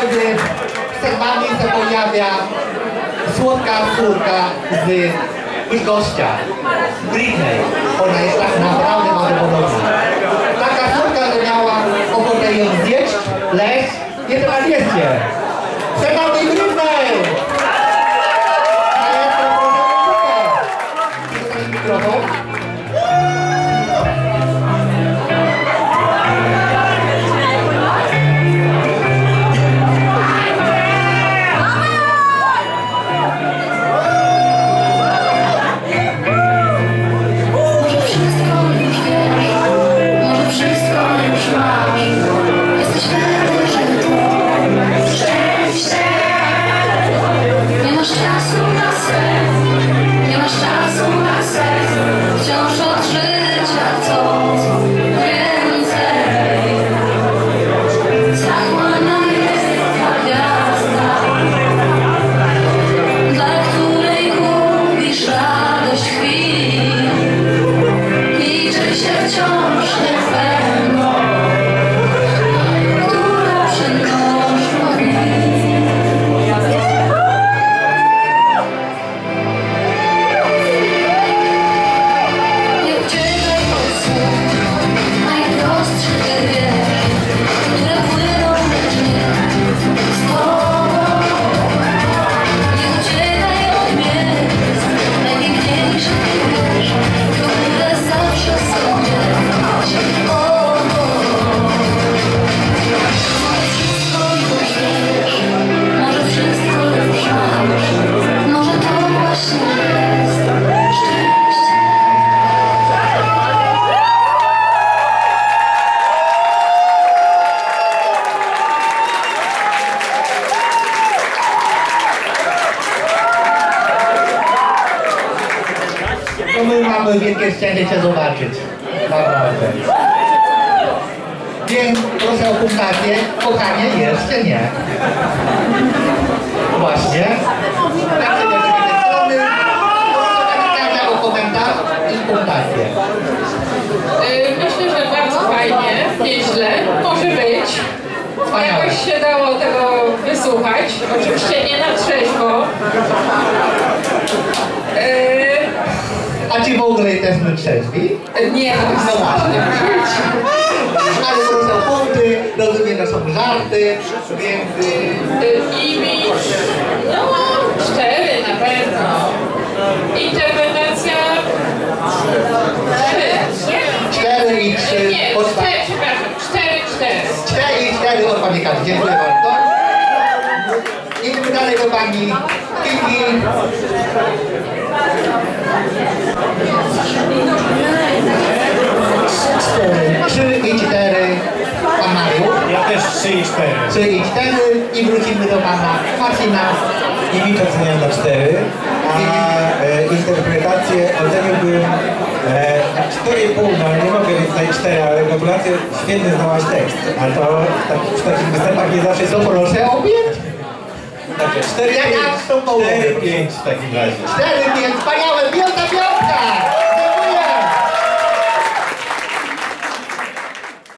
drodzy, przed wami się pojawia słodka córka z Bydgoszcza, Britney. Ona jest tak naprawdę bardzo podobna. Taka córka, że miała ochotę ją zjeść, leść, nie teraz jedzcie. Przed Wciąż od mamy wielkie szczęście Cię zobaczyć. Naprawdę. Więc proszę o punktację. Kochanie, jeszcze nie. Właśnie. Także do tej strony. Proszę Kania o komentarz i punktację. Y, Myślę, że bardzo fajnie, nieźle, może być. Jakoś się dało tego wysłuchać. Oczywiście nie na trzeźwo. Y, A czy w ogóle jesteśmy trzeźwi? Nie, No właśnie. Ale proszę o punkty, rozumiem, że są żarty, więc... imidż, no cztery na pewno. Interpretacja trzy. Cztery i trzy. Nie, cztery, przepraszam, cztery, cztery. Cztery i cztery od Pani Katy. Dziękuję bardzo. Idziemy dalej do Pani Kiki. Trzy i cztery. Pan Mariusz. Ja też 3 i 4. Trzy i cztery. I wrócimy do Pana Marcina. I mi oceniam na 4, a e, interpretację oceniłbym e, na 4,5, no nie mogę więc dać 4, ale gratulacje, świetnie znałaś tekst, a to w takich, w takich występach nie zawsze są proszę o pięć. Także 4, Ja 5, jak z tą połową? 4, 5 w takim razie. Cztery, pięć. Wspaniałe. Piąta piątka.